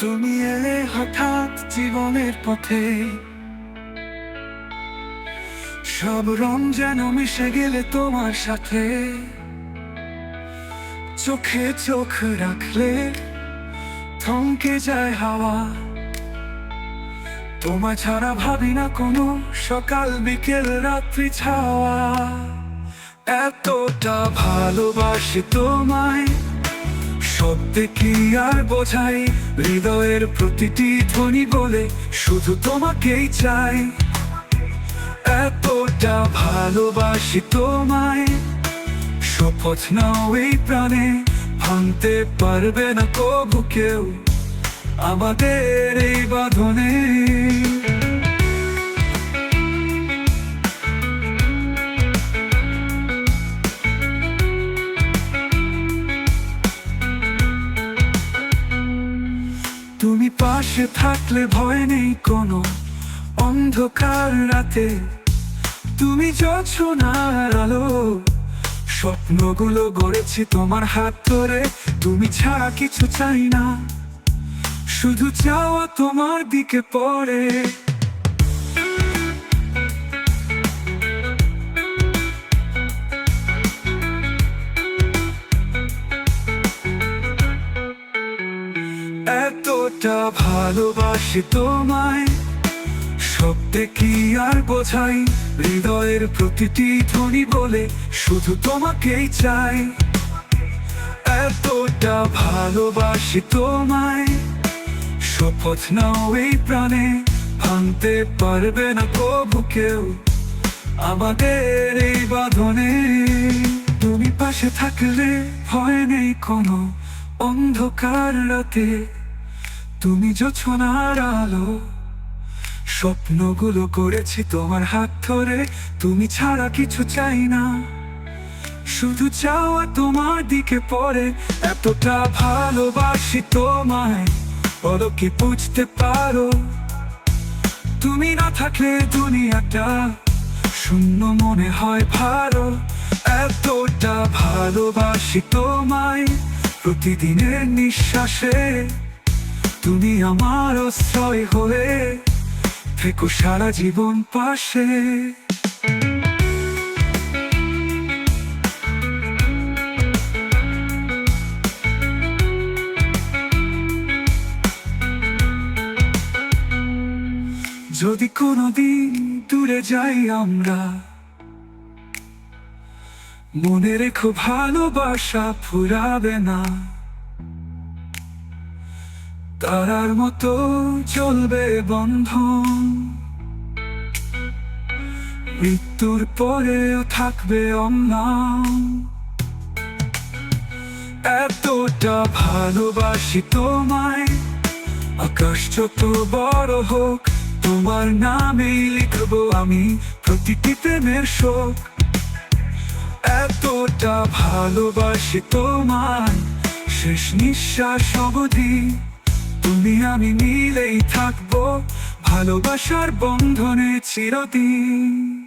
তুমি এলে হঠাৎ জীবনের পথে। সব রং যেন মিশে গেলে তোমার সাথে। চোখে চোখ রাখলে থমকে যায় হাওয়া। তোমায় ছাড়া ভাবি না কোনো সকাল, বিকেল, রাত্রি ছাওয়া। এতটা ভালোবাসি তোমায়। শব্দে কি আর বোঝাই? হৃদয়ের প্রতিটি ধ্বনি বলে শুধু তোমাকেই চাই। এতটা ভালোবাসি তোমায়। শপথ নাও এই প্রাণে, ভাঙতে পারবে না কবু কেউ। আমাদের এই বাঁধনে পাশে থাকলে ভয় নেই কোনো। অন্ধকার রাতে তুমি না আলো। স্বপ্নগুলো গড়েছি তোমার হাত ধরে, তুমি ছাড়া কিছু চাই না। শুধু চাওয়া তোমার দিকে পড়ে। এতটা ভালোবাসি তোমায়। শব্দে কি আর বোঝাই? হৃদয়ের প্রতিটি ধ্বনি বলে শুধু তোমাকেই চাই। এতটা ভালোবাসি তোমায়। শপথ নাও এই প্রাণে, ভাঙতে পারবে না কবু কেউ। আমাদের এই বাঁধনে তুমি পাশে থাকলে ভয় নেই কোনো অন্ধকার রাতে। তুমি যোছনার আলো, স্বপ্নগুলো করেছি তোমার হাত ধরে, তুমি ছাড়া কিছু চাই না। শুধু চাওয়া তোমার দিকে পড়ে, এতটা ভালোবাসি তোমায় বলো কি বুঝতে পারো। তুমি না থাকলে দুনিয়াটা শূন্য মনে হয় ভালো। এতটা ভালোবাসি তোমায় প্রতিদিনের নিঃশ্বাসে। তুমি আমার আশ্রয় হয়ে থেকো সারা জীবন পাশে। যদি কোনোদিন দূরে যাই আমরা, মনে রেখো ভালোবাসা ফুরাবে না। তারার মতো চলবে বন্ধন। মৃত্যুর পরেও থাকবে অম্লান। এতটা ভালোবাসি তোমায়। আকাশ যত বড় হোক, তোমার নামেই লিখব আমি প্রতিটি প্রেমের শোক। এতটা ভালোবাসি তোমায়, শেষ নিঃশ্বাস অবধি। তুমি আমি মিলেই থাকব। ভালোবাসার বন্ধনে চিরদিন।